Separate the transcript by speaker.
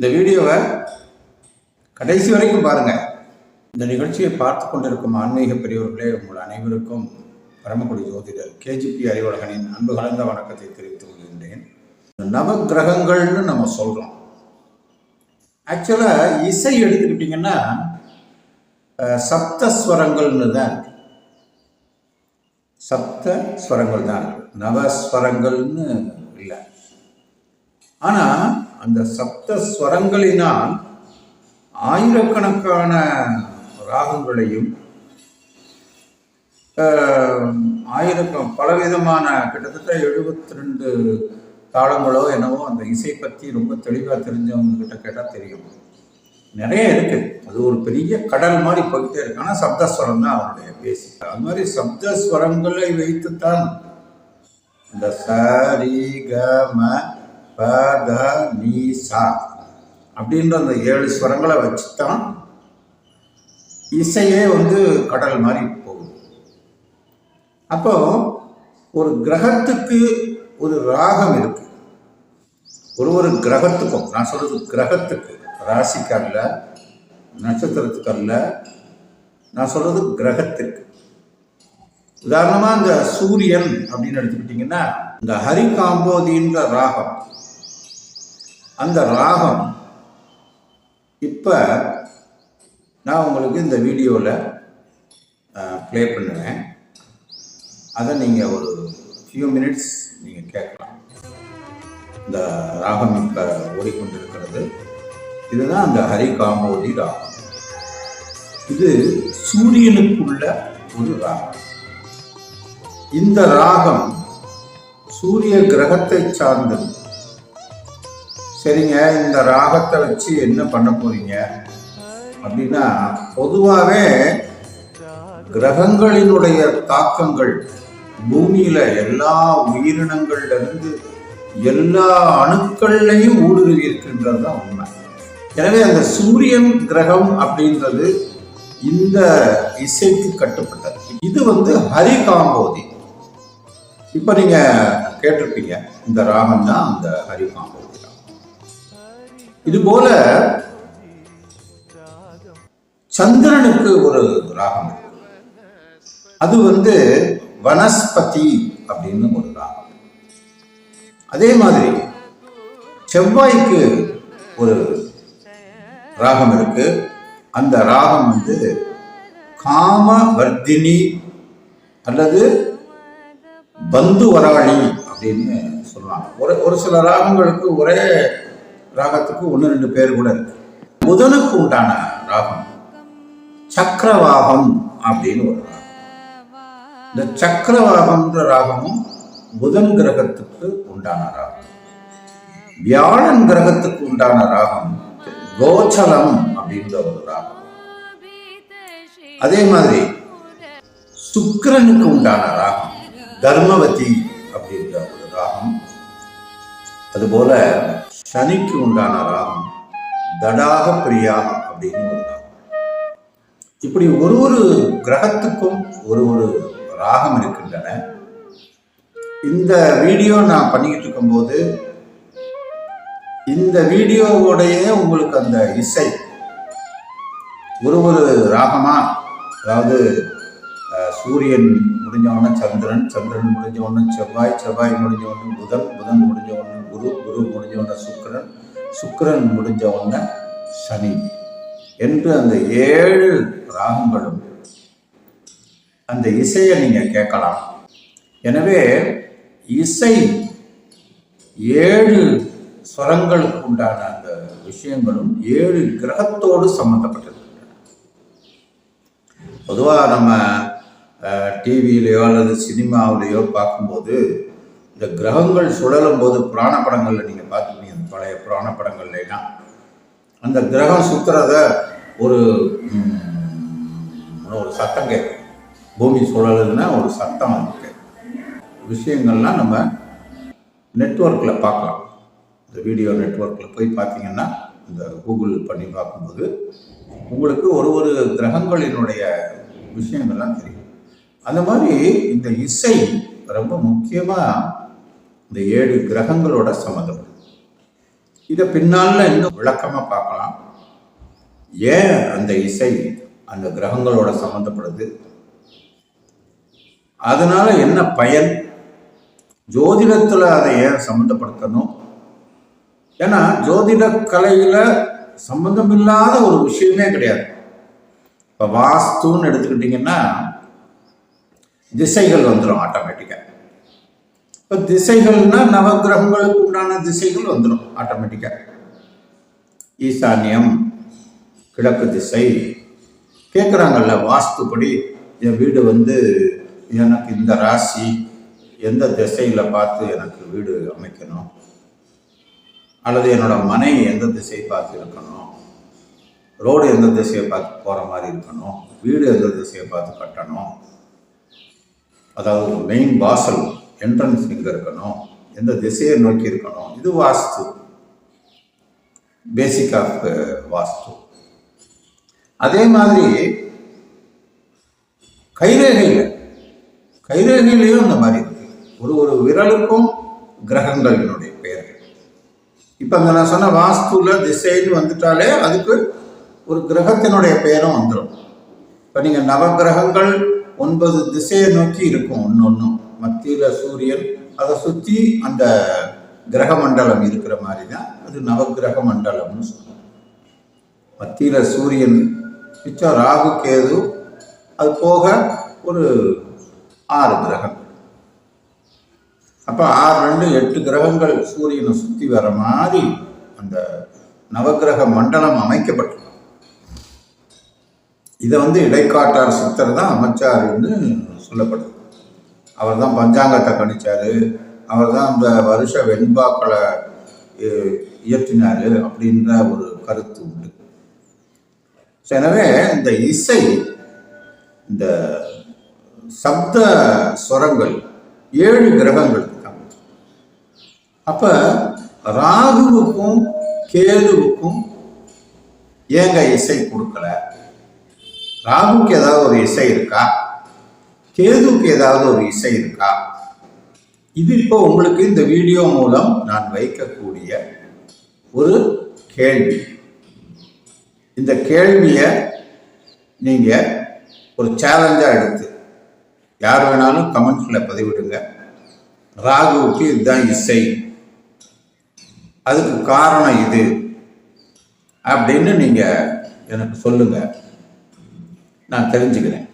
Speaker 1: இந்த வீடியோவை கடைசி வரைக்கும் பாருங்க. இந்த நிகழ்ச்சியை பார்த்து கொண்டிருக்கும் ஆன்மீக பெரியவர்களே உங்கள் அனைவருக்கும் பரமக்குடி ஜோதிடர் கேஜிபி அறிவழகனின் அன்பு கலந்த வணக்கத்தை தெரிவித்துக் கொள்கின்றேன். நவ கிரகங்கள்னு நம்ம சொல்றோம். ஆக்சுவலாக இசை எடுத்துக்கிட்டிங்கன்னா சப்தஸ்வரங்கள்னு சப்த ஸ்வரங்கள்னு தான் இருக்கு. சப்த ஸ்வரங்கள் தான் இருக்கு. நவஸ்வரங்கள்னு இல்லை. ஆனால் அந்த சப்த ஸ்வரங்களினால் ஆயிரக்கணக்கான ராகங்களையும் ஆயிரக்கம் பலவிதமான கிட்டத்தட்ட எழுபத்தி ரெண்டு தாளங்களோ என்னவோ அந்த இசை பற்றி ரொம்ப தெளிவாக தெரிஞ்சவங்க கிட்ட கேட்டால் தெரியும். நிறைய இருக்கு. அது ஒரு பெரிய கடல் மாதிரி போய்கிட்டே இருக்கு. ஆனால் சப்தஸ்வரம் தான் அவருடைய பேசி அது மாதிரி சப்தஸ்வரங்களை வைத்துத்தான் இந்த சரி க ம ப த நீ சா அப்படின்ற அந்த ஏழு ஸ்வரங்களை வச்சு தான் இசையே வந்து கடல் மாதிரி போகுது. அப்போ ஒரு கிரகத்துக்கு ஒரு ராகம் இருக்கு. ஒரு ஒரு கிரகத்துக்கும் நான் சொல்றது கிரகத்துக்கு ராசிக்கு அல்ல நட்சத்திரத்துக்கு அல்ல நான் சொல்றது கிரகத்திற்கு. உதாரணமா இந்த சூரியன் அப்படின்னு எடுத்துக்கிட்டிங்கன்னா இந்த ஹரி காம்போதின்ற ராகம் அந்த ராகம். இப்போ நான் உங்களுக்கு இந்த வீடியோவில் ப்ளே பண்ணுவேன் அதை நீங்கள் ஒரு ஃபியூ மினிட்ஸ் நீங்கள் கேட்கலாம். இந்த ராகம் இப்போ ஓடிக்கொண்டிருக்கிறது. இதுதான் அந்த ஹரி காமோதி ராகம். இது சூரியனுக்குள்ள ஒரு ராகம். இந்த ராகம் சூரிய கிரகத்தை சார்ந்தது. சரிங்க இந்த ராகத்தை வச்சு என்ன பண்ண போறீங்க? அப்படின்னா பொதுவாகவே கிரகங்களினுடைய தாக்கங்கள் பூமியில எல்லா உயிரினங்கள்ல இருந்து எல்லா அணுக்கள்லையும் ஊடுருவி இருக்கின்றது தான் உண்மை. எனவே அந்த சூரியன் கிரகம் அப்படின்றது இந்த இசைக்கு கட்டுப்பட்டது. இது வந்து ஹரி காம்போதி இப்போ நீங்கள் கேட்டிருப்பீங்க இந்த ராகம் தான் அந்த ஹரி காம்போதி ராகம் இது போல சந்திரனுக்கு ஒரு ராகம் இருக்கு. அது வந்து வனஸ்பதி அப்படின்னு ஒரு ராகம். அதே மாதிரி செவ்வாய்க்கு ஒரு ராகம் இருக்கு. அந்த ராகம் வந்து காமவர்த்தினி அல்லது பந்து வராளி அப்படின்னு சொல்லுவாங்க. ஒரு ஒரு சில ராகங்களுக்கு ஒரே ராகத்துக்கு ஒன்று ரெண்டு பேர் கூட இருக்கு. புதனுக்கு உண்டான ராகம் சக்கரவாகம் அப்படின்னு ஒரு ராகம். இந்த சக்கரவாகம்ன்ற ராகமும் புதன் கிரகத்துக்கு உண்டான ராகம். வியாழன் கிரகத்துக்கு உண்டான ராகம் கோச்சலம் அப்படின்ற ஒரு ராகம். அதே மாதிரி சுக்கரனுக்கு உண்டான ராகம் தர்மவதி அப்படின்ற ஒரு ராகம். அதுபோல சனிக்கு உண்டான ராகம் தடாக பிரியா அப்படின்னு ஒரு ராகம் இப்படி ஒரு ஒரு கிரகத்துக்கும் ஒரு ஒரு ராகம் இருக்கின்றன. இந்த வீடியோ நான் பண்ணிக்கிட்டு இருக்கும்போது இந்த வீடியோவுடைய உங்களுக்கு அந்த இசை ஒரு ஒரு ராகமா? அதாவது சூரியன் முடிஞ்ச உடனே சந்திரன் சந்திரன் முடிஞ்ச உடனே செவ்வாய் செவ்வாய் முடிஞ்ச உடனே புதன் புதன் முடிஞ்ச குரு குரு முடிஞ்ச உடனே சுக்கரன் சுக்கிரன் முடிஞ்ச உடனே சனி என்று அந்த ஏழு ராகங்களும் அந்த இசையை நீங்கள் கேட்கலாம். எனவே இசை ஏழு ஸ்வரங்களுக்கு உண்டான அந்த விஷயங்களும் ஏழு கிரகத்தோடு சம்பந்தப்பட்டிருக்கின்றன பொதுவாக நம்ம டிவியிலையோ அல்லது சினிமாவிலேயோ பார்க்கும்போது இந்த கிரகங்கள் சுழலும் போது புராண படங்களில் நீங்கள் பார்த்துருப்பீங்க. இந்த பழைய புராண படங்கள்லாம் அந்த கிரகம் சுற்றுறத ஒரு ஒரு சத்தம் கேட்கும். பூமி சுழலுதுன்னா ஒரு சத்தம் இருக்கு விஷயங்கள்லாம் நம்ம நெட்வொர்க்கில் பார்க்கலாம். இந்த வீடியோ நெட்வொர்க்கில் போய் பார்த்தீங்கன்னா இந்த கூகுள் பண்ணி பார்க்கும்போது உங்களுக்கு ஒரு ஒரு கிரகங்களினுடைய விஷயங்கள்லாம் தெரியும். அந்த மாதிரி இந்த இசை ரொம்ப முக்கியமாக இந்த ஏழு கிரகங்களோட சம்மந்தம் இதை பின்னால் இன்னும் விளக்கமாக பார்க்கலாம். ஏன் அந்த இசை அந்த கிரகங்களோட சம்மந்தப்படுது அதனால் என்ன பயன்? ஜோதிடத்தில் அதை ஏன் சம்மந்தப்படுத்தணும்? ஏன்னா ஜோதிட கலையில் சம்பந்தம் இல்லாத ஒரு விஷயமே கிடையாது. இப்போ வாஸ்துன்னு எடுத்துக்கிட்டிங்கன்னா திசைகள் வந்துடும் ஆட்டோமேட்டிக்காக இப்போ திசைகள்னா நவகிரகங்களுக்கு உண்டான திசைகள் வந்துடும் ஆட்டோமேட்டிக்காக ஈசான்யம் கிழக்கு திசை. கேட்குறாங்கல்ல வாஸ்துப்படி என் வீடு வந்து எனக்கு இந்த ராசி எந்த திசையில் பார்த்து எனக்கு வீடு அமைக்கணும்? அல்லது என்னோட மனை எந்த திசையை பார்த்து இருக்கணும்? ரோடு எந்த திசையை பார்த்து போகிற மாதிரி இருக்கணும்? வீடு எந்த திசையை பார்த்து கட்டணும்? அதாவது மெயின் வாசல். என்ட்ரன்ஸ் எங்கே இருக்கணும் எந்த திசையை நோக்கி இருக்கணும் இது வாஸ்து. பேசிக் ஆஃப் uh, வாஸ்து. அதே மாதிரி கைரேகையில் கைரேகையிலையும் இந்த மாதிரி இருக்கு. ஒரு ஒரு விரலுக்கும் கிரகங்களினுடைய பெயர்கள். இப்போ அந்த நான் சொன்ன வாஸ்துல திசைன்னு வந்துட்டாலே அதுக்கு ஒரு கிரகத்தினுடைய பெயரும் வந்துடும் இப்போ நீங்கள் நவகிரகங்கள் ஒன்பது திசையை நோக்கி இருக்கும் ஒன்று ஒன்றும் மத்தியில் சூரியன். அதை சுற்றி அந்த கிரக மண்டலம் இருக்கிற மாதிரி தான் அது நவகிரக மண்டலம்னு சொல்லுவோம் மத்தியில் சூரியன் மிச்சம் ராகு கேது அது போக ஒரு ஆறு கிரகங்கள். அப்போ ஆறு ரெண்டு எட்டு கிரகங்கள் சூரியனை சுற்றி வர மாதிரி அந்த நவகிரக மண்டலம் அமைக்கப்பட்டிருக்கு. இதை வந்து இடைக்காட்டார் சித்தர் தான் அமைச்சாருன்னு சொல்லப்படுது. அவர் தான் பஞ்சாங்கத்தை கணிச்சார். அவர் தான் அந்த வருஷ வெண்பாக்களை இயற்றினார் அப்படின்ற ஒரு கருத்து உண்டு. எனவே இந்த இசை இந்த சப்த ஸ்வரங்கள் ஏழு கிரகங்கள் இருக்காங்க. அப்ப ராகுவுக்கும் கேதுவுக்கும் ஏங்க இசை கொடுக்கல? ராகுக்கு ஏதாவது ஒரு இசை இருக்கா? கேதுவுக்கு ஏதாவது ஒரு இசை இருக்கா? இது இப்போ உங்களுக்கு இந்த வீடியோ மூலம் நான் வைக்கக்கூடிய ஒரு கேள்வி. இந்த கேள்வியை நீங்கள் ஒரு சேலஞ்சாக எடுத்து யார் வேணாலும் கமெண்ட்ஸில் பதிவிடுங்க. ராகுவுக்கு இதுதான் இசை. அதுக்கு காரணம் இது அப்படின்னு நீங்கள் எனக்கு சொல்லுங்கள் நான் தெரிஞ்சுக்கிறேன்.